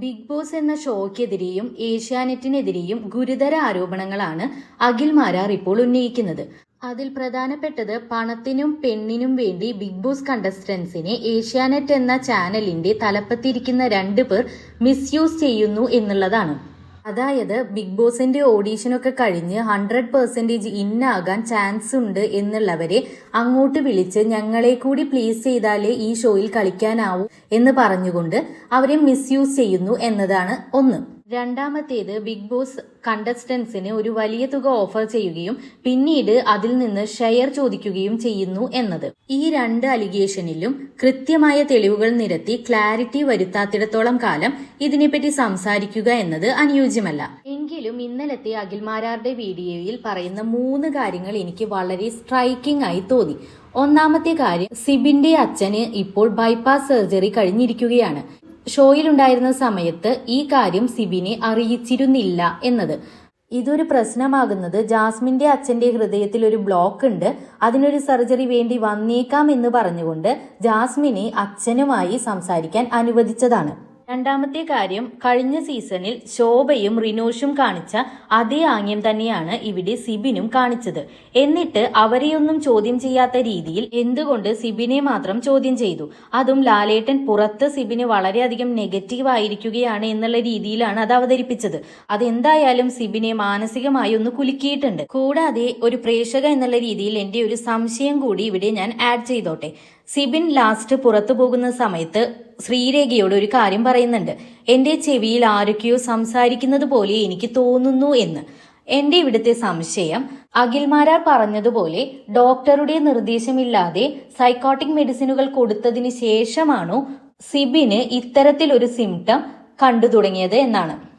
Big boss എന്ന ഷോയ്ക്കെതിരെയും ഏഷ്യാനെറ്റിനെതിരെയും ഗുരുതര ആരോപണങ്ങളാണ് അഖിൽ മാരാർ ഇപ്പോൾ ഉന്നയിക്കുന്നത്. അതിൽ പ്രധാനപ്പെട്ടത് പണത്തിനും പെണ്ണിനും വേണ്ടി ബിഗ് ബോസ് കണ്ടസ്റ്റൻസിനെ ഏഷ്യാനെറ്റ് എന്ന ചാനലിന്റെ തലപ്പത്തിരിക്കുന്ന രണ്ടു പേർ മിസ്യൂസ് ചെയ്യുന്നു എന്നുള്ളതാണ്. അതായത് ബിഗ് ബോസിന്റെ ഓഡീഷനൊക്കെ കഴിഞ്ഞ് ഹൺഡ്രഡ് പെർസെന്റേജ് ഇന്നാകാൻ ചാൻസ് ഉണ്ട് എന്നുള്ളവരെ അങ്ങോട്ട് വിളിച്ച് ഞങ്ങളെ കൂടി പ്ലീസ് ചെയ്താലേ ഈ ഷോയിൽ കളിക്കാനാവൂ എന്ന് പറഞ്ഞുകൊണ്ട് അവരെ മിസ്യൂസ് ചെയ്യുന്നു എന്നതാണ് ഒന്ന്. രണ്ടാമത്തേത് ബിഗ് ബോസ് കണ്ടസ്റ്റൻസിന് ഒരു വലിയ തുക ഓഫർ ചെയ്യുകയും പിന്നീട് അതിൽ നിന്ന് ഷെയർ ചോദിക്കുകയും ചെയ്യുന്നു എന്നത്. ഈ രണ്ട് അലിഗേഷനിലും കൃത്യമായ തെളിവുകൾ നിരത്തി ക്ലാരിറ്റി വരുത്താത്തിടത്തോളം കാലം ഇതിനെപ്പറ്റി സംസാരിക്കുക എന്നത് അനുയോജ്യമല്ല. എങ്കിലും ഇന്നലത്തെ അഖിൽമാരാരുടെ വീഡിയോയിൽ പറയുന്ന മൂന്ന് കാര്യങ്ങൾ എനിക്ക് വളരെ സ്ട്രൈക്കിംഗ് ആയി തോന്നി. ഒന്നാമത്തെ കാര്യം സിബിന്റെ അച്ഛന് ഇപ്പോൾ ബൈപ്പാസ് സർജറി കഴിഞ്ഞിരിക്കുകയാണ്. ഷോയിലുണ്ടായിരുന്ന സമയത്ത് ഈ കാര്യം സിബിനെ അറിയിച്ചിരുന്നില്ല എന്നത്. ഇതൊരു പ്രശ്നമാകുന്നത് ജാസ്മിന്റെ അച്ഛന്റെ ഹൃദയത്തിൽ ഒരു ബ്ലോക്ക് ഉണ്ട്. അതിനൊരു സർജറി വേണ്ടി വന്നേക്കാം എന്ന് പറഞ്ഞുകൊണ്ട് ജാസ്മിനെ അച്ഛനുമായി സംസാരിക്കാൻ അനുവദിച്ചതാണ്. രണ്ടാമത്തെ കാര്യം കഴിഞ്ഞ സീസണിൽ ശോഭയും റിനോഷും കാണിച്ച അതേ ആംഗ്യം തന്നെയാണ് ഇവിടെ സിബിനും കാണിച്ചത്. എന്നിട്ട് അവരെയൊന്നും ചോദ്യം ചെയ്യാത്ത രീതിയിൽ എന്തുകൊണ്ട് സിബിനെ മാത്രം ചോദ്യം ചെയ്തു? അതും ലാലേട്ടൻ പുറത്ത് സിബിന് വളരെയധികം നെഗറ്റീവ് ആയിരിക്കുകയാണ് എന്നുള്ള രീതിയിലാണ് അത് അവതരിപ്പിച്ചത്. അതെന്തായാലും സിബിനെ മാനസികമായി ഒന്ന് കുലുക്കിയിട്ടുണ്ട്. കൂടാതെ ഒരു പ്രേക്ഷക എന്നുള്ള രീതിയിൽ എന്റെ ഒരു സംശയം കൂടി ഇവിടെ ഞാൻ ആഡ് ചെയ്തോട്ടെ. സിബിൻ ലാസ്റ്റ് പുറത്തു പോകുന്ന സമയത്ത് ശ്രീരേഖയോട് ഒരു കാര്യം പറയുന്നുണ്ട്. എന്റെ ചെവിയിൽ ആരൊക്കെയോ സംസാരിക്കുന്നത് പോലെ എനിക്ക് തോന്നുന്നു എന്ന്. എന്റെ ഇവിടുത്തെ സംശയം അഖിൽമാരാർ പറഞ്ഞതുപോലെ ഡോക്ടറുടെ നിർദ്ദേശമില്ലാതെ സൈക്കോട്ടിക് മെഡിസിനുകൾ കൊടുത്തതിന് ശേഷമാണോ സിബിന് ഇത്തരത്തിലൊരു സിംറ്റം കണ്ടു തുടങ്ങിയത് എന്നാണ്.